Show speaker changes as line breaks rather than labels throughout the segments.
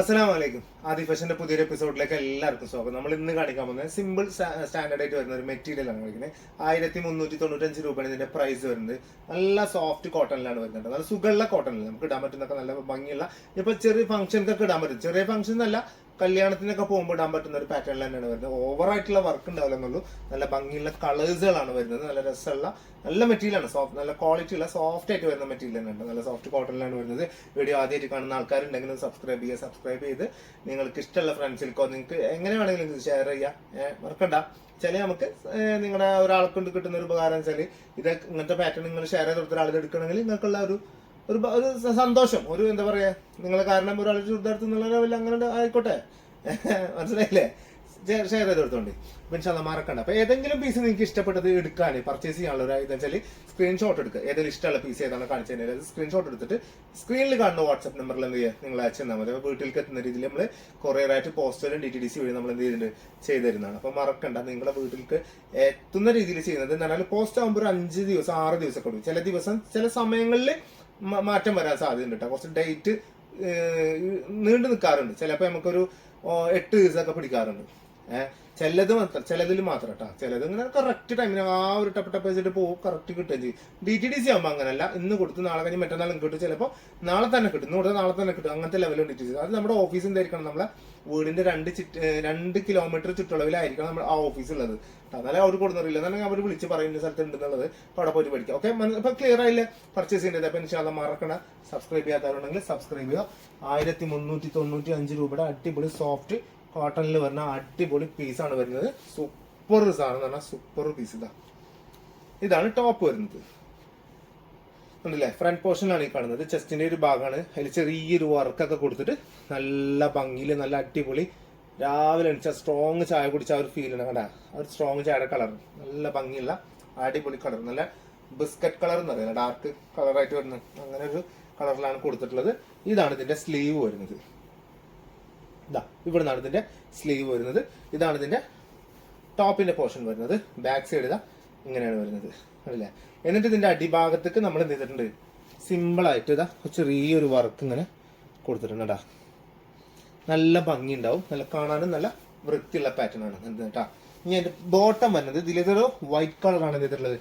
അസ്സലാമു വലൈക്കും ആദി ഫാഷന്റെ പുതിയൊരു എപ്പിസോഡിലേക്ക് എല്ലാവർക്കും സ്വാഗതം. നമ്മൾ ഇന്ന് കാണിക്കാൻ പോകുന്നത് സിമ്പിൾ സ്റ്റാൻഡേർഡ് ആയിട്ട് വരുന്ന ഒരു മെറ്റീരിയൽ ആണ് ആയിരത്തി മുന്നൂറ്റി തൊണ്ണൂറ്റഞ്ച് രൂപയാണ് ഇതിന്റെ പ്രൈസ് വരുന്നത്. നല്ല സോഫ്റ്റ് കോട്ടണിലാണ് വരുന്നത്. നല്ല സുഖമുള്ള കോട്ടണിൽ നമുക്ക് ഇടാൻ പറ്റുന്നൊക്കെ നല്ല ഭംഗിയുള്ള ഇപ്പൊ ചെറിയ ഫംഗ്ഷൻക്കൊക്കെ ഇടാൻ പറ്റും. ചെറിയ ഫംഗ്ഷൻ എന്നല്ല കല്യാണത്തിനൊക്കെ പോകുമ്പോൾ ഇടാൻ പറ്റുന്ന ഒരു പാറ്റേണിൽ തന്നെയാണ് വരുന്നത്. ഓവറായിട്ടുള്ള വർക്ക് ഉണ്ടാവില്ല നല്ല ഭംഗിയുള്ള കളേഴ്സുകളാണ് വരുന്നത്. നല്ല രസമുള്ള നല്ല മെറ്റീരിയലാണ് സോഫ്റ്റ് നല്ല ക്വാളിറ്റി ഉള്ള സോഫ്റ്റ് ആയിട്ട് വരുന്ന മെറ്റീരിയൽ തന്നെയുണ്ട് നല്ല സോഫ്റ്റ് കോട്ടണിലാണ് വരുന്നത്. വീഡിയോ ആദ്യമായിട്ട് കാണുന്ന ആൾക്കാരുണ്ടെങ്കിൽ സബ്സ്ക്രൈബ് ചെയ്യുക. സബ്സ്ക്രൈബ് ചെയ്ത് നിങ്ങൾക്ക് ഇഷ്ടമുള്ള ഫ്രണ്ട്സിൽക്കോ നിങ്ങൾക്ക് എങ്ങനെ വേണമെങ്കിലും ഇത് ഷെയർ ചെയ്യാം. ഏഹ് മറക്കണ്ട ചില നമുക്ക് നിങ്ങളുടെ ഒരാൾക്ക് കിട്ടുന്ന ഒരു ഉപകാരം വെച്ചാൽ ഇത് ഇങ്ങനത്തെ പാറ്റേൺ നിങ്ങൾ ഷെയർ ചെയ്ത് കൊടുത്ത ഒരാൾ എടുക്കണമെങ്കിൽ നിങ്ങൾക്കുള്ള ഒരു ഒരു ഒരു സന്തോഷം. ഒരു എന്താ പറയാ നിങ്ങളെ കാരണം ഒരാൾ ചുരിദാർത്ത് എന്നുള്ള ലെവലിൽ അങ്ങനെ ആയിക്കോട്ടെ. മനസ്സിലായില്ലേ? ഷെയർ ചെയ്ത് മനുഷ്യ മറക്കണ്ട. അപ്പൊ ഏതെങ്കിലും പീസ് നിങ്ങൾക്ക് ഇഷ്ടപ്പെട്ടത് എടുക്കാൻ പർച്ചേസ് ചെയ്യാനുള്ള ഒരു വെച്ചാൽ സ്ക്രീൻഷോട്ട് എടുക്കുക ഏതെങ്കിലും ഇഷ്ടമുള്ള പീസ് ഏതാണ് കാണിച്ചു കഴിഞ്ഞാൽ അത് സ്ക്രീൻഷോട്ട് എടുത്തിട്ട് സ്ക്രീനിൽ കാണുന്ന വാട്സ്ആപ്പ് നമ്പറിൽ എന്ത് ചെയ്യുക നിങ്ങൾ അയച്ചു തന്നാൽ മതി. വീട്ടിലേക്ക് എത്തുന്ന രീതിയിൽ നമ്മൾ കൊറിയറായിട്ട് പോസ്റ്റലും ഡി ടി ഡി സി വഴി നമ്മൾ എന്ത് ചെയ്തിട്ടുണ്ട് ചെയ്തു തരുന്നതാണ് അപ്പൊ മറക്കണ്ട. നിങ്ങളുടെ വീട്ടിലേക്ക് എത്തുന്ന രീതിയിൽ ചെയ്യുന്നത് എന്ന് പറഞ്ഞാൽ പോസ്റ്റ് ആകുമ്പോൾ ഒരു അഞ്ച് ദിവസം ആറ് ദിവസം കൊടുക്കും ചില ദിവസം ചില സമയങ്ങളിൽ മാറ്റം വരാൻ സാധ്യതയുണ്ട് കേട്ടോ കുറച്ച് ഡേറ്റ് നീണ്ടു നിൽക്കാറുണ്ട് ചിലപ്പോൾ നമുക്കൊരു എട്ട് ദിവസമൊക്കെ പിടിക്കാറുണ്ട്. ചിലത് മാത്രം ചിലതിൽ മാത്രം കേട്ടോ ചിലത് ഇങ്ങനെ കറക്റ്റ് ടൈമിന് ആ ഒരു ടപ്പ് ടപ്പ് വെച്ചിട്ട് പോകും കറക്റ്റ് കിട്ടുകയും ചെയ്യും. ഡി ടി ഡി സി ആകുമ്പോൾ അങ്ങനല്ല. ഇന്ന് കൊടുത്ത് നാളെ കഴിഞ്ഞ് മറ്റന്നാൾ കിട്ടും ചിലപ്പോൾ നാളെ തന്നെ കിട്ടും. ഇന്ന് കൊടുത്ത് നാളെ തന്നെ കിട്ടും. അങ്ങനത്തെ ലെവലും ഡി ടി സി അത് നമ്മുടെ ഓഫീസ് എന്തായിരിക്കണം? നമ്മളെ വീടിന്റെ രണ്ട് ചുറ്റ് രണ്ട് കിലോമീറ്റർ ചുറ്റളവിലായിരിക്കണം നമ്മുടെ ആ ഓഫീസ് ഉള്ളത്. എന്നാലേ അവർ കൊടുന്നിറിയില്ല എന്നാലും അവർ വിളിച്ച് പറയുന്ന സ്ഥലത്ത് ഉണ്ടെന്നുള്ളത്. അവിടെ പോയി പഠിക്കാം. ഓക്കെ ഇപ്പൊ ക്ലിയർ ആയില്ലേ? പർച്ചേസ് ചെയ്യേണ്ടത്. അപ്പൊ ഇൻഷാല്ല മറക്കണ സബ്സ്ക്രൈബ് ചെയ്യാത്തവരുണ്ടെങ്കിൽ സബ്സ്ക്രൈബ് ചെയ്യുക. ആയിരത്തി മുന്നൂറ്റി തൊണ്ണൂറ്റി അഞ്ച് രൂപയുടെ അടിപൊളി സോഫ്റ്റ് കോട്ടണിൽ വരുന്ന അടിപൊളി പീസാണ് വരുന്നത്. സൂപ്പർ സാധനം പറഞ്ഞാൽ സൂപ്പർ പീസ് ഇതാ. ഇതാണ് ടോപ്പ് വരുന്നത്. ഉണ്ടല്ലേ ഫ്രണ്ട് പോർഷനിലാണ് ഈ കാണുന്നത്. ചെസ്റ്റിന്റെ ഒരു ഭാഗമാണ്. അതിൽ ചെറിയൊരു വർക്കൊക്കെ കൊടുത്തിട്ട് നല്ല ഭംഗിയിൽ നല്ല അടിപൊളി. രാവിലെ എണിച്ചാൽ സ്ട്രോങ് ചായ കുടിച്ച ആ ഒരു ഫീൽ ആണ് കണ്ട? ആ ഒരു സ്ട്രോങ് ചായയുടെ കളർ നല്ല ഭംഗിയുള്ള അടിപൊളി കളർ നല്ല ബിസ്ക്കറ്റ് കളർ എന്ന് പറയുന്നത്. ഡാർക്ക് കളറായിട്ട് വരുന്നത് അങ്ങനെ ഒരു കളറിലാണ് കൊടുത്തിട്ടുള്ളത്. ഇതാണ് ഇതിന്റെ സ്ലീവ് വരുന്നത്. ഇതാ ഇവിടെ നിന്നാണ് ഇതിന്റെ സ്ലീവ് വരുന്നത്. ഇതാണ് ഇതിന്റെ ടോപ്പിന്റെ പോർഷൻ വരുന്നത്. ബാക്ക് സൈഡ് ഇതാ ഇങ്ങനെയാണ് വരുന്നത്. അല്ലേ? എന്നിട്ട് ഇതിന്റെ അടിഭാഗത്തേക്ക് നമ്മൾ എന്ത് ചെയ്തിട്ടുണ്ട്? സിമ്പിൾ ആയിട്ട് ഇതാ ചെറിയൊരു വർക്ക് ഇങ്ങനെ കൊടുത്തിട്ടുണ്ട് നല്ല ഭംഗി ഉണ്ടാവും നല്ല കാണാനും നല്ല വൃത്തിയുള്ള പാറ്റേൺ ആണ് കേട്ടാ ഇനി അതിന്റെ ബോട്ടം വരുന്നത് ഇതിലൊരു വൈറ്റ് കളറാണ് ചെയ്തിട്ടുള്ളത്?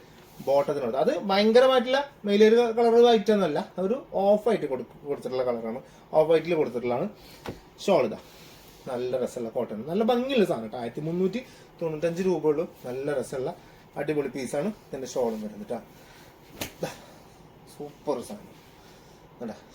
ബോട്ടത്തിനുള്ളത് അത് ഭയങ്കരമായിട്ടുള്ള മെയിലൊരു കളർ വൈറ്റ് ഒന്നല്ല ഒരു ഓഫ് ആയിട്ട് കൊടുത്തിട്ടുള്ള കളറാണ് ഓഫ് വൈറ്റിൽ കൊടുത്തിട്ടുള്ളതാണ്. ഷോൾ ഇതാ. നല്ല രസമുള്ള കോട്ടൺ നല്ല ഭംഗിയുള്ള സാധനം ആയിരത്തി മുന്നൂറ്റി തൊണ്ണൂറ്റഞ്ച് രൂപ ഉള്ളൂ നല്ല രസമുള്ള അടിപൊളി പീസാണ് ഇതിന്റെ ഷോളും വരുന്നത് സൂപ്പർ സാധനം.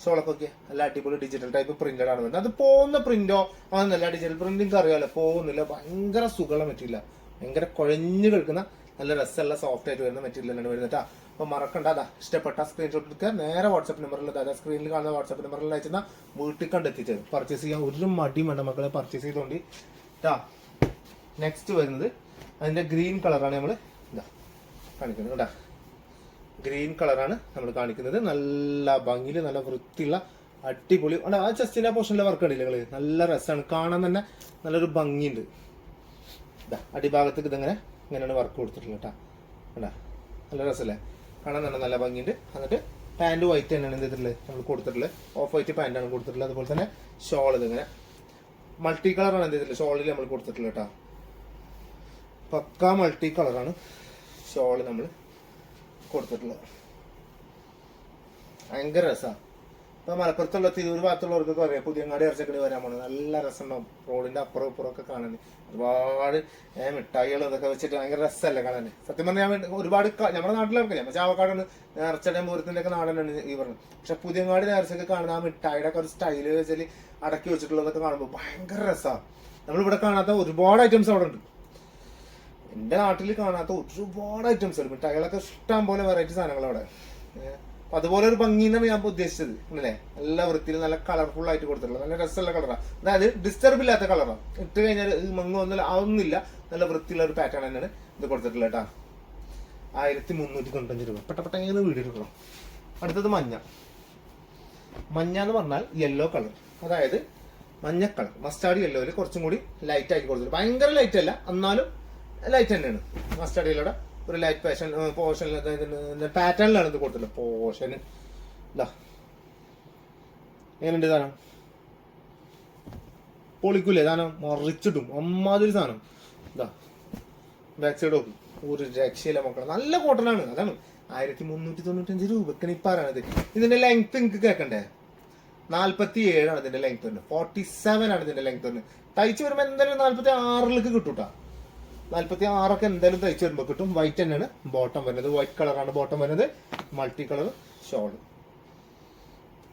ഷോളൊക്കെ നല്ല അടിപൊളി ഡിജിറ്റൽ ടൈപ്പ് പ്രിന്റഡ് ആണ് വരുന്നത്. അത് പോകുന്ന പ്രിന്റോ അതൊന്നല്ല ഡിജിറ്റൽ പ്രിന്റിംഗ് അറിയാമല്ലോ പോകുന്നില്ല. ഭയങ്കര സുഖമുള്ള മെറ്റീരിയലാണ് ഭയങ്കര കുഴഞ്ഞു കിടക്കുന്ന നല്ല രസമുള്ള സോഫ്റ്റ് ആയിട്ട് വരുന്ന മെറ്റീരിയലാണ് വരുന്നത് അപ്പൊ മറക്കണ്ട. അതാ ഇഷ്ടപ്പെട്ട സ്ക്രീൻഷോട്ട് എടുക്കുക. നേരെ വാട്സപ്പ് നമ്പറിൽ അതായത് സ്ക്രീനിൽ കാണുന്ന വാട്സപ്പ് നമ്പറിൽ അയച്ചാൽ വീട്ടിൽ കണ്ടെത്തിച്ചത്. പർച്ചേസ് ചെയ്യാൻ ഒരു മടിയും വേണ്ട മക്കളെ പർച്ചേസ് ചെയ്തോണ്ടി. ഇതാ നെക്സ്റ്റ് വരുന്നത് അതിന്റെ ഗ്രീൻ കളറാണ് നമ്മൾ ഇതാ കാണിക്കുന്നത് കേട്ടാ ഗ്രീൻ കളറാണ് നമ്മൾ കാണിക്കുന്നത്. നല്ല ഭംഗിയിൽ നല്ല വൃത്തിയുള്ള അടിപൊളി. ആ ചെസ്റ്റിന്റെ പോർഷനിലെ വർക്ക് ഉണ്ടല്ലേ നിങ്ങൾ? നല്ല രസമാണ്. കാണാൻ തന്നെ നല്ലൊരു ഭംഗിയുണ്ട്. ഇതാ അടിഭാഗത്തേക്ക് ഇതങ്ങനെ ഇങ്ങനെയാണ് വർക്ക് കൊടുത്തിട്ടുള്ളത് കേട്ടാ. കണ്ടാ നല്ല രസമല്ലേ? കാണാൻ തന്നെ നല്ല ഭംഗിയുണ്ട്. എന്നിട്ട് പാന്റ് വൈറ്റ് തന്നെയാണ് എന്ത് ചെയ്തിട്ടുള്ളത്? നമ്മൾ കൊടുത്തിട്ടുള്ളത്. ഓഫ് വൈറ്റ് പാന്റാണ് കൊടുത്തിട്ടുള്ളത്. അതുപോലെ തന്നെ ഷോൾ ഇതിങ്ങനെ മൾട്ടി കളറാണ് എന്ത് ചെയ്തിട്ടുള്ളത്? ഷോളിൽ നമ്മൾ കൊടുത്തിട്ടുള്ളത് കേട്ടോ. പക്ക മൾട്ടി കളറാണ് ഷോൾ നമ്മൾ കൊടുത്തിട്ടുള്ളത്. ഭയങ്കര രസമാണ് ഇപ്പൊ മലപ്പുറത്തുള്ള തിരൂർ ഭാഗത്തുള്ളവർക്കൊക്കെ അറിയാം. പുതിയങ്ങാടി ഇറച്ചക്കടി വരാൻ പോണത്. നല്ല രസമുണ്ടാവും. റോഡിന്റെ അപ്പുറം ഇപ്പുറം ഒക്കെ കാണാൻ ഒരുപാട് ഏ, മിഠായികളും ഇതൊക്കെ വെച്ചിട്ട് ഭയങ്കര രസമല്ലേ കാണാൻ സത്യം പറഞ്ഞാൽ ഞാൻ ഒരുപാട് നമ്മുടെ നാട്ടിലൊക്കെ ഞാൻ ചാവക്കാടാണ് ഇറച്ചടയും പൂരത്തിന്റെ ഒക്കെ നാടനാണ് ഈ പറഞ്ഞത്. പക്ഷെ പുതിയങ്ങാടി നേർച്ചയൊക്കെ കാണുന്ന ആ മിഠായിയുടെ ഒക്കെ ഒരു സ്റ്റൈൽ വെച്ചാൽ അടക്കി വെച്ചിട്ടുള്ളതൊക്കെ കാണുമ്പോൾ ഭയങ്കര രസമാണ് നമ്മളിവിടെ കാണാത്ത ഒരുപാട് ഐറ്റംസ് അവിടെ ഉണ്ട്. എന്റെ നാട്ടിൽ കാണാത്ത ഒരുപാട് ഐറ്റംസ് ഉണ്ട്. മിഠായികളൊക്കെ ഇഷ്ടം പോലെ വെറൈറ്റി സാധനങ്ങൾ അവിടെ. അപ്പൊ അതുപോലെ ഒരു ഭംഗി എന്നാണ് ഞാൻ ഉദ്ദേശിച്ചത്. അല്ലേ നല്ല വൃത്തിയിൽ നല്ല കളർഫുൾ ആയിട്ട് കൊടുത്തിട്ടുള്ളത് നല്ല രസമുള്ള കളറാണ് അതായത് ഡിസ്റ്റർബ് ഇല്ലാത്ത കളറാണ് ഇട്ട് കഴിഞ്ഞാൽ മങ്ങ് ഒന്നുമില്ല ആവുന്നില്ല നല്ല വൃത്തിയുള്ള ഒരു പാറ്റേൺ തന്നെയാണ് ഇത് കൊടുത്തിട്ടുള്ളത് കേട്ടാ. ആയിരത്തി മുന്നൂറ്റി തൊണ്ണൂറ്റഞ്ച് രൂപ. പെട്ട പെട്ടെന്ന് ഇങ്ങനെ വീട് എടുക്കണം. അടുത്തത് മഞ്ഞ. മഞ്ഞ എന്ന് പറഞ്ഞാൽ യെല്ലോ കളർ അതായത് മഞ്ഞ കളർ മസ്റ്റാർഡ് യെല്ലോയിൽ കുറച്ചും കൂടി ലൈറ്റ് ആക്കി കൊടുത്തിട്ടുണ്ട്. ഭയങ്കര ലൈറ്റ് അല്ല എന്നാലും ലൈറ്റ് തന്നെയാണ്. മസ്റ്റാർഡ് യെല്ലോയുടെ ഒരു ലൈറ്റ് പാഷൻ പോർഷനിൽ പാറ്റേണിലാണ് ഇത് കൊടുത്തിട്ടുള്ളത് പോർഷന് ഇതാ എങ്ങനെയുണ്ട് സാധനം? പൊളിക്കൂലേ സാധനം? മറിച്ചിട്ടും അമ്മാതിരി സാധനം. ഇതാ ബാക്ക് സൈഡ് നോക്കും. ഒരു രക്ഷയില്ല മക്കളെ. നല്ല കോട്ടനാണ് അതാണ്. ആയിരത്തി മുന്നൂറ്റി തൊണ്ണൂറ്റഞ്ച് രൂപക്കിന് ഈ പറയണത് ഇതിന്റെ ലെങ്ത് നിങ്ങൾക്ക് കേൾക്കണ്ടേ നാല്പത്തി ഏഴാണ് ഇതിന്റെ ലെങ്ത് ഫോർട്ടി സെവൻ ആണ് ഇതിന്റെ ലെങ്ത് വരുന്നത് തയ്ച്ച് വരുമ്പോൾ എന്തായാലും നാല്പത്തി ആറിലേക്ക് കിട്ടൂട്ടാ. നാല്പത്തി ആറൊക്കെ എന്തായാലും തയ്ച്ചു വരുമ്പോൾ കിട്ടും. വൈറ്റ് തന്നെയാണ് ബോട്ടം വരുന്നത്. വൈറ്റ് കളറാണ് ബോട്ടം വരുന്നത്. മൾട്ടി കളർ ഷോൾ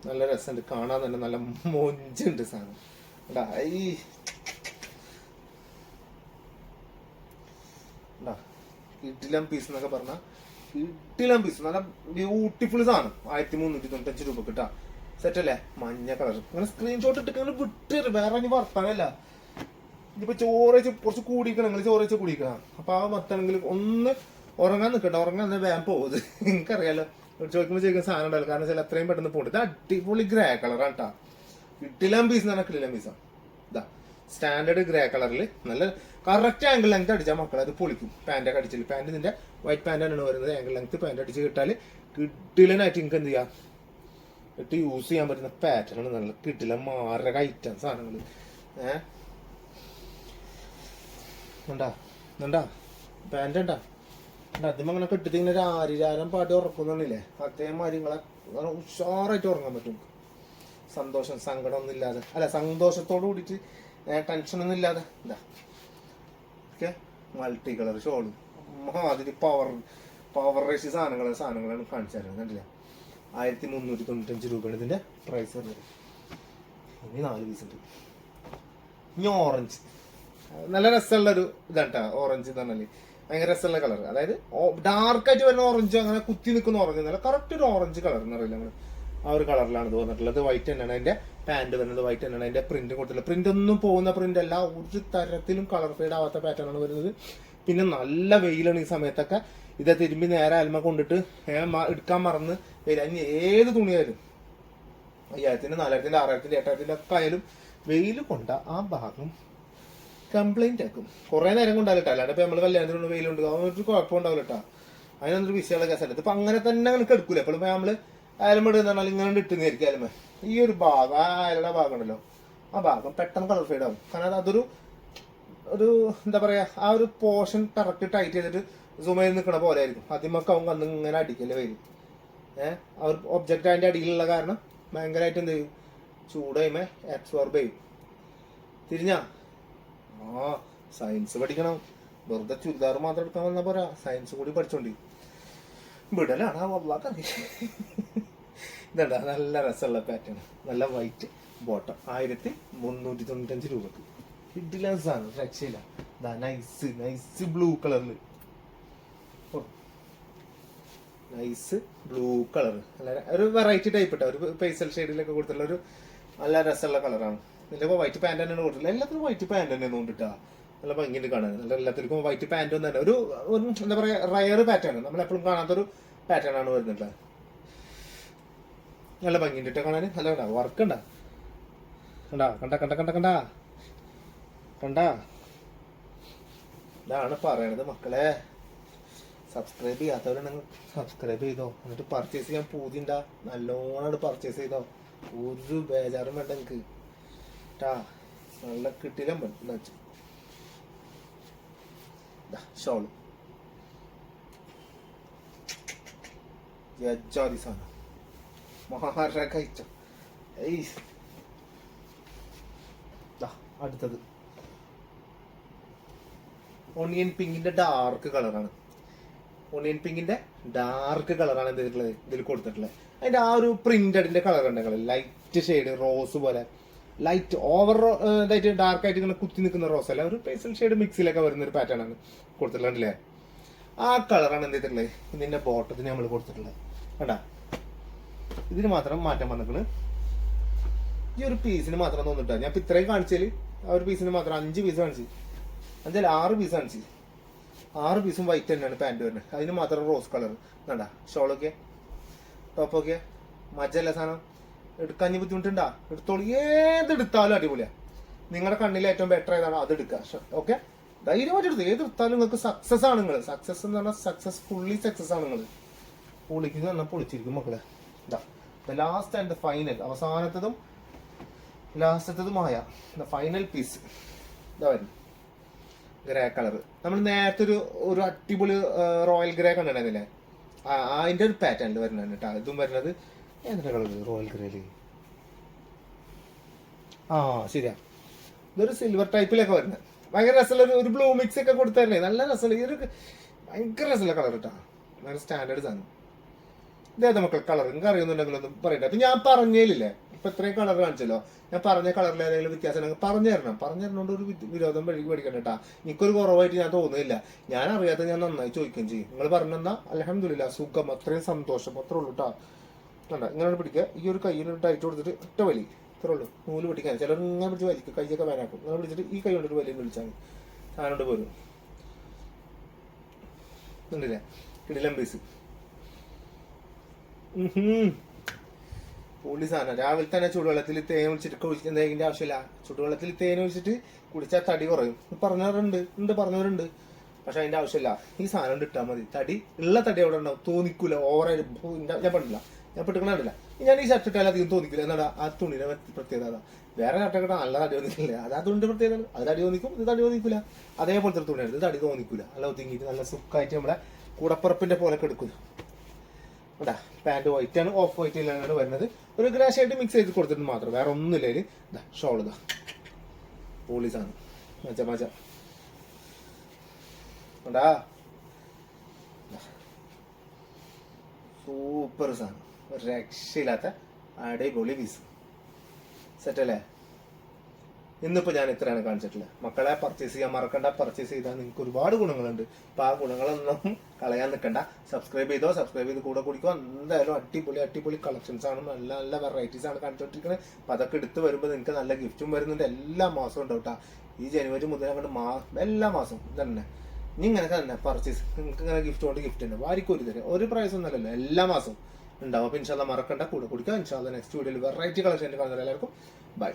നല്ല രസമുണ്ട്. കാണാൻ തന്നെ നല്ല മൊഞ്ചുണ്ട് സാധനം. എടാ ഇഡ്ഡിലം പീസ് എന്നൊക്കെ പറഞ്ഞ കിട്ടിലം പീസ് നല്ല ബ്യൂട്ടിഫുൾ സാധനം. ആയിരത്തി മുന്നൂറ്റി തൊണ്ണൂറ്റഞ്ച് രൂപ കിട്ടാ. സെറ്റ് അല്ലേ? മഞ്ഞ കളർ അങ്ങനെ സ്ക്രീൻഷോട്ട് ഇട്ടിട്ട് ഇങ്ങനെ വേറെ ഇനി വർത്താനല്ല ഇനിയിപ്പോ ചോറേച്ച് കുറച്ച് കൂടിക്കണം നിങ്ങൾ ചോറേച്ച് കൂടിക്കണം അപ്പൊ ആ മത്തണെങ്കിൽ ഒന്ന് ഉറങ്ങാൻ നിൽക്കട്ടെ ഉറങ്ങാൻ തന്നെ വേഗം പോകുന്നത് നിങ്ങൾക്കറിയാലോ. ചോദിക്കുമ്പോൾ ചോദിക്കുന്ന സാധനം ഉണ്ടല്ലോ. കാരണം വെച്ചാൽ അത്രയും പെട്ടെന്ന് പോകും ഇത് അടിപൊളി ഗ്രേ കളറാണ് കേട്ടാ കിട്ടിലാം പീസ് എന്ന് പറഞ്ഞാൽ കിട്ടിലാം പീസാണ് ഇതാ. സ്റ്റാൻഡേർഡ് ഗ്രേ കളറിൽ നല്ല കറക്റ്റ് ആംഗിൾ ലെങ്ത് അടിച്ചാൽ മക്കളെ അത് പൊളിക്കും. പാന്റൊക്കെ അടിച്ചില്ല പാന്റ് ഇതിന്റെ വൈറ്റ് പാന്റാണ് വരുന്നത്. ആംഗിൾ ലെങ്ത് പാന്റ് അടിച്ച് കിട്ടാൽ കിട്ടിലനായിട്ട് നിങ്ങൾക്ക് എന്ത് ചെയ്യാം? ഇട്ട് യൂസ് ചെയ്യാൻ പറ്റുന്ന പാറ്റേൺ നല്ല കിട്ടില്ല മാരക ഐറ്റം സാധനങ്ങൾ ഏഹ് ഉണ്ടാ? ഉണ്ടാ? പാന്റ് ഇങ്ങനെ ഒരു ആരിരാരം പാടി ഉറക്കുന്നില്ലേ അതേമാതിരി നിങ്ങളെ ഉഷാറായിട്ട് ഉറങ്ങാൻ പറ്റും. സന്തോഷം സങ്കടം ഒന്നും ഇല്ലാതെ അല്ല സന്തോഷത്തോട് കൂടിയിട്ട് ടെൻഷൻ ഒന്നും ഇല്ലാതെ എന്താ ഓക്കെ? മൾട്ടി കളർ ഷോളും അതിന് പവർ പവർ റേഷ് സാധനങ്ങൾ സാധനങ്ങളാണ് കാണിച്ചു കണ്ടില്ല? ആയിരത്തി മുന്നൂറ്റി തൊണ്ണൂറ്റഞ്ച് രൂപയാണ് ഇതിന്റെ പ്രൈസ് വരുന്നത്. ഇനി നാല് പീസ് ഉണ്ട്. ഇനി ഓറഞ്ച് നല്ല രസമുള്ള ഒരു ഇതാണ് ട്ടോ ഓറഞ്ച് എന്ന് പറഞ്ഞാൽ. ഭയങ്കര രസമുള്ള കളർ അതായത് ഡാർക്ക് ആയിട്ട് വരുന്ന ഓറഞ്ച് അങ്ങനെ കുത്തി നിൽക്കുന്ന ഓറഞ്ച് എന്നല്ല കറക്റ്റ് ഒരു ഓറഞ്ച് കളർ എന്ന് അറിയില്ല നമ്മൾ. ആ ഒരു കളറിലാണ് ഇത് വന്നിട്ടുള്ളത്. വൈറ്റ് തന്നെയാണ്. അതിന്റെ പാന്റ് വരുന്നത് വൈറ്റ് തന്നെയാണ്. അതിന്റെ പ്രിന്റ് കൊടുത്തിട്ടുള്ളത്. പ്രിന്റ് ഒന്നും പോകുന്ന പ്രിന്റ് അല്ല. ഒരു തരത്തിലും കളർ ഫെയ്ഡ് ആവാത്ത പാറ്റേൺ ആണ് വരുന്നത്. പിന്നെ നല്ല വെയിലാണ് ഈ സമയത്തൊക്കെ. ഇതെ തിരുമ്പി നേരെ അൽമ കൊണ്ടിട്ട് എടുക്കാൻ മറന്ന് വരിക ഇനി ഏത് തുണിയായാലും. അയ്യായിരത്തിന്റെ നാലായിരത്തിന്റെ ആറായിരത്തിന്റെ എട്ടായിരത്തിന്റെ ഒക്കെ ആയാലും വെയിൽ കൊണ്ട ആ ഭാഗം കംപ്ലൈന്റ് ആക്കും. കുറേ നേരം കൊണ്ടാലിട്ടാ അല്ലാണ്ട് ഇപ്പൊ നമ്മൾ കല്യാണത്തിനുള്ള വെയിലുണ്ട്. അതൊന്നും കുഴപ്പം ഉണ്ടാവില്ലട്ടാ അതിനൊന്നൊരു അതിനൊന്നും വിഷയമുള്ള കേസല്ല ഇതിപ്പോ അങ്ങനെ തന്നെ അങ്ങനെ എടുക്കൂല എപ്പോഴും നമ്മൾ അയലം ഇടുന്ന ഇങ്ങനെ ഇട്ടുന്നതായിരിക്കും അയലമ ഈ ഒരു ഭാഗം ആ അയലയുടെ ഭാഗം ഉണ്ടല്ലോ. ആ ഭാഗം പെട്ടെന്ന് കളർ ഫെയ്ഡ് ആവും. കാരണം അതൊരു ഒരു എന്താ പറയാ ആ ഒരു പോർഷൻ കറക്റ്റ് ടൈറ്റ് ചെയ്തിട്ട് സൂം നിൽക്കണ പോലെ ആയിരിക്കും. ആദ്യമൊക്കെ അവൻ വന്ന് ഇങ്ങനെ അടിക്കല്ലേ വരും. ഏഹ് അവർ ഒബ്ജക്റ്റ് അതിന്റെ അടിയിലുള്ള കാരണം ഭയങ്കരമായിട്ട് എന്ത് ചെയ്യും? ചൂടായ്മ അബ്സോർബ് ചെയ്യും. തിരിഞ്ഞാ? ആ സയൻസ് പഠിക്കണം. വെറുതെ ചുരിദാർ മാത്രം എടുക്കാൻ വന്നാ പോരാ. സയൻസ് കൂടി പഠിച്ചോണ്ടി. വിടലാണ് ആ വള്ളാത്ത ഇതണ്ട നല്ല രസമുള്ള പാറ്റേൺ നല്ല വൈറ്റ് ബോട്ടം ആയിരത്തി മുന്നൂറ്റി തൊണ്ണൂറ്റഞ്ച് രൂപക്ക്. ആണ് രക്ഷയില്ല. ദാ നൈസ് നൈസ് ബ്ലൂ കളറിൽ നൈസ് ബ്ലൂ കളർ നല്ല ഒരു വെറൈറ്റി ടൈപ്പ് ഇട്ട ഒരു പേസൽ ഷെയ്ഡിലൊക്കെ കൊടുത്തിട്ടുള്ള ഒരു നല്ല രസമുള്ള കളറാണ് ഇതിലിപ്പോ വൈറ്റ് പാന്റ് തന്നെയാണ് കൊടുത്തില്ല എല്ലാത്തിനും വൈറ്റ് പാന്റ് തന്നെ കൊണ്ടിട്ടാ നല്ല ഭംഗിയുണ്ട് കാണാൻ. നല്ല എല്ലാത്തിനും വൈറ്റ് പാന്റ് തന്നെ. ഒരു എന്താ പറയാ റയർ പാറ്റേൺ നമ്മൾ എപ്പോഴും കാണാത്തൊരു പാറ്റേൺ ആണ് വരുന്നത് നല്ല ഭംഗിയുണ്ട് ട്ടോ കാണാൻ. നല്ല കണ്ടാ? വർക്ക് ഉണ്ടാ കണ്ടാ? കണ്ട? കണ്ട? കണ്ട? കണ്ടാ? കണ്ടാ? ഇതാണ് പറയണത് മക്കളെ. സബ്സ്ക്രൈബ് ചെയ്യാത്തവരുണ്ടെങ്കിൽ സബ്സ്ക്രൈബ് ചെയ്തോ. എന്നിട്ട് പർച്ചേസ് ചെയ്യാൻ പൂതിണ്ടാ നല്ലോണം പർച്ചേസ് ചെയ്തോ. ഒരു ബേജാറും വേണ്ട എനിക്ക് ട്ടാ നല്ല കിട്ടില്ല കിട്ടിയില്ല വെച്ചു ഷോൾ. യജ്ജാതി സാധനം. മഹാരാ കഴിച്ച? അടുത്തത്. ഓണിയൻ പിങ്കിന്റെ ഡാർക്ക് കളറാണ്. ഓണിയൻ പിങ്കിന്റെ ഡാർക്ക് കളറാണ് എന്ത് ചെയ്തിട്ടുള്ളത് ഇതിൽ കൊടുത്തിട്ടുള്ളത്. അതിന്റെ ആ ഒരു പ്രിന്റഡിന്റെ കളർ ഉണ്ടെങ്കിൽ ലൈറ്റ് ഷെയ്ഡ് റോസ് പോലെ. ലൈറ്റ് ഓവർ ഇതായിട്ട് ഡാർക്ക് ആയിട്ട് ഇങ്ങനെ കുത്തി നിൽക്കുന്ന റോസ് അല്ല? ഒരു പേസൽ ഷെയ്ഡ് മിക്സിലൊക്കെ വരുന്ന ഒരു പാറ്റേൺ ആണ് കൊടുത്തിട്ടുണ്ടല്ലേ ആ കളറാണ് എന്ത് ചെയ്തിട്ടുള്ളത് ഇതിന്റെ ബോട്ടത്തിന് നമ്മൾ കൊടുത്തിട്ടുള്ളത്. കണ്ടാ? ഇതിന് മാത്രം മാറ്റം വന്നിട്ടുണ്ട്. ഈ ഒരു പീസിന് മാത്രം തോന്നിട്ടാ? ഞാൻ ഇത്രയും കാണിച്ചാൽ ആ ഒരു പീസിന് മാത്രം അഞ്ച് പീസ് കാണിച്ചു. അഞ്ചല്ല ആറ് പീസ് കാണിച്ചു. ആറ് പീസും വൈറ്റ് തന്നെയാണ് പാന്റ് വരുന്നത്. അതിന് മാത്രം റോസ് കളർ കണ്ടാ? ഷോളൊക്കെ ടോപ്പൊക്കെ മജ്ജല്ല സാധനം? എടുക്കാൻ ബുദ്ധിമുട്ടുണ്ടാ? എടുത്തോളൂ. ഏത് എടുത്താലും അടിപൊളിയാ. നിങ്ങളുടെ കണ്ണിൽ ഏറ്റവും ബെറ്റർ ഏതാണ്? അത് എടുക്കുക ഓക്കെ ധൈര്യമായിട്ട് എടുത്തു. ഏത് എടുത്താലും നിങ്ങൾക്ക് സക്സസ് ആണ് നിങ്ങൾ സക്സസ് എന്ന് പറഞ്ഞാൽ സക്സസ് ഫുള്ളി സക്സസ് ആണ് നിങ്ങൾ പൊളിക്കുന്ന പറഞ്ഞാൽ പൊളിച്ചിരിക്കും മക്കളെ. ഇതാ ലാസ്റ്റ് ആൻഡ് ദ ഫൈനൽ അവസാനത്തതും ലാസ്റ്റത്തതുമായ ദ ഫൈനൽ പീസ് ഇതാ വരുന്നു ഗ്രേ കളർ നമ്മൾ നേരത്തെ ഒരു ഒരു അടിപൊളി റോയൽ ഗ്രേ കണ്ടിട്ടുണ്ടായിരുന്നില്ലേ? അതിന്റെ ഒരു പാറ്റേൺ വരുന്നുണ്ട് കേട്ടോ. ഇതും വരുന്നത് എന്തിന്റെ കളർ റോയൽ ഗ്രേലി ആ ശരിയാ. ഇതൊരു സിൽവർ ടൈപ്പിലൊക്കെ വരുന്നത്. ഭയങ്കര രസമുള്ള ഒരു- ബ്ലൂ മിക്സ് ഒക്കെ കൊടുത്തല്ലേ നല്ല രസമുള്ള ഈ ഒരു ഭയങ്കര രസമുള്ള കളർ കേട്ടോ. നല്ല സ്റ്റാൻഡേർഡ് സാധനം. ഇതേതാ മക്കൾ കളർ? നിങ്ങൾക്ക് അറിയുന്നുണ്ടെങ്കിൽ ഒന്നും പറയട്ടെ. അപ്പൊ ഞാൻ പറഞ്ഞേലില്ലേ? ഇപ്പൊ ഇത്രയും കളർ കാണിച്ചല്ലോ. ഞാൻ പറഞ്ഞ കളറിൽ ഏതെങ്കിലും വ്യത്യാസം ഉണ്ടെങ്കിൽ പറഞ്ഞു തരണം. പറഞ്ഞു തരണോണ്ട് ഒരു വിരോധം വഴി മേടിക്കണം കേട്ടാ. എനിക്കൊരു കുറവായിട്ട് ഞാൻ തോന്നുന്നില്ല. ഞാൻ അറിയാതെ ഞാൻ നന്നായി ചോദിക്കുകയും ചെയ്യും. നിങ്ങൾ പറഞ്ഞെന്നാ അലഹമില്ല സുഖം. അത്രയും സന്തോഷം. അത്രേ ഉള്ളൂ കേട്ടാ. കണ്ട ഇങ്ങനെ പിടിക്കുക. ഈ ഒരു കയ്യിൽ ടൈറ്റ് കൊടുത്തിട്ട് ഒറ്റ വലി. ഇത്രേ ഉള്ളൂ. നൂൽ പിടിക്കാൻ. ചിലർ ഇങ്ങനെ പിടിച്ച് വലിക്കും. കൈയൊക്കെ വേനാക്കും ഇങ്ങനെ പിടിച്ചിട്ട് ഈ കൈ കൊണ്ടൊരു വലിയ വിളിച്ചാൽ മതി. താനോട് പോലും ഉണ്ടല്ലേ കിടിലം പീസ് പൊളി സാധനം. രാവിലെ തന്നെ ചൂടുവെള്ളത്തിൽ തേൻ ഒഴിച്ചിട്ട് കുഴിക്കുന്നതിന്റെ ആവശ്യമില്ല. ചൂടുവെള്ളത്തിൽ തേൻ ഒഴിച്ചിട്ട് കുടിച്ചാൽ തടി കുറയും. പറഞ്ഞവരുണ്ട്. ഉണ്ട് പറഞ്ഞവരുണ്ട്. പക്ഷെ അതിന്റെ ആവശ്യമില്ല. ഈ സാധനം ഇട്ടാൽ മതി. തടി ഉള്ള തടി അവിടെ ഉണ്ടാവും? തോന്നിക്കൂല. ഓവറായിട്ട് ഞാൻ- പറഞ്ഞില്ല ഞാൻ പെട്ടുക്കണില്ല ഞാൻ ഈ ഷർട്ട് ഇട്ടാൽ അധികം തോന്നിക്കില്ല എന്നാടാ ആ തുണിയുടെ പ്രത്യ- പ്രത്യേകത അതാ. വേറെ ഷർട്ടൊക്കെ നല്ല തടി തോന്നിക്കില്ല? അത് ആ തുണിന്റെ പ്രത്യേകത. അത് തടി തോന്നിക്കും ഇത് തടി തോന്നിക്കില്ല അതേപോലത്തെ തുണിയാണ്. ഇത് തടി തോന്നിക്കൂല. നല്ല ഒതുങ്ങിയിട്ട് നല്ല സുഖമായിട്ട് നമ്മളെ കൂടപ്പുറപ്പിന്റെ പോലെ എടുക്കുന്നു ഇവിടെ പാന്റ് വൈറ്റ് ആണ് ഓഫ് വൈറ്റ് ആണ് വരുന്നത്. ഒരു ഗ്രാഷ് ആയിട്ട് മിക്സ് ചെയ്ത് കൊടുത്തിട്ട് മാത്രം. വേറെ ഒന്നുമില്ല ഇതിൽ ഇതാ. ഷോൾ ഇതാ പോളീസാണ് മച്ച മച്ച ഉണ്ടാ സൂപ്പർ സാധനം. ഒരു രക്ഷയില്ലാത്ത അടിപൊളി പീസ് സെറ്റ് അല്ലേ? ഇന്നിപ്പോ ഞാൻ ഇത്രയാണ് കാണിച്ചിട്ടുള്ളത് മക്കളെ പർച്ചേസ് ചെയ്യാൻ മറക്കണ്ട പർച്ചേസ് ചെയ്താൽ നിങ്ങൾക്ക് ഒരുപാട് ഗുണങ്ങളുണ്ട്. അപ്പൊ ആ ഗുണങ്ങളൊന്നും കളയാൻ നിൽക്കണ്ട സബ്സ്ക്രൈബ് ചെയ്തോ സബ്സ്ക്രൈബ് ചെയ്ത് കൂടെ കുടിക്കോ. എന്തായാലും അടിപൊളി അടിപൊളി കളക്ഷൻസ് ആണ്. നല്ല നല്ല വെറൈറ്റീസ് ആണ് കാണിച്ചോണ്ടിരിക്കുന്നത് അപ്പൊ അതൊക്കെ എടുത്ത് വരുമ്പോൾ നിങ്ങൾക്ക് നല്ല ഗിഫ്റ്റും വരുന്നുണ്ട്. എല്ലാ മാസവും ഉണ്ടാവും കേട്ടോ. ഈ ജനുവരി മുതൽ അങ്ങോട്ട് മാ എല്ലാ മാസവും ഇതന്നെ. ഇനി ഇങ്ങനെ തന്നെ പർച്ചേസ് നിങ്ങൾക്ക് ഇങ്ങനെ ഗിഫ്റ്റ് കൊണ്ട് ഗിഫ്റ്റ് ഉണ്ട് വാരിക്കോരി തരും. ഒരു പ്രൈസ് അല്ലല്ലോ എല്ലാ മാസവും. ഉണ്ടാവും. അപ്പോൾ ഇൻഷാല്ല മറക്കണ്ട. കൂടെ കുടിക്കാം. ഇൻഷാല്ല നെക്സ്റ്റ് വീഡിയോയിൽ വെറൈറ്റി കളക്ഷൻ കാണുന്നത് എല്ലാവർക്കും ബൈ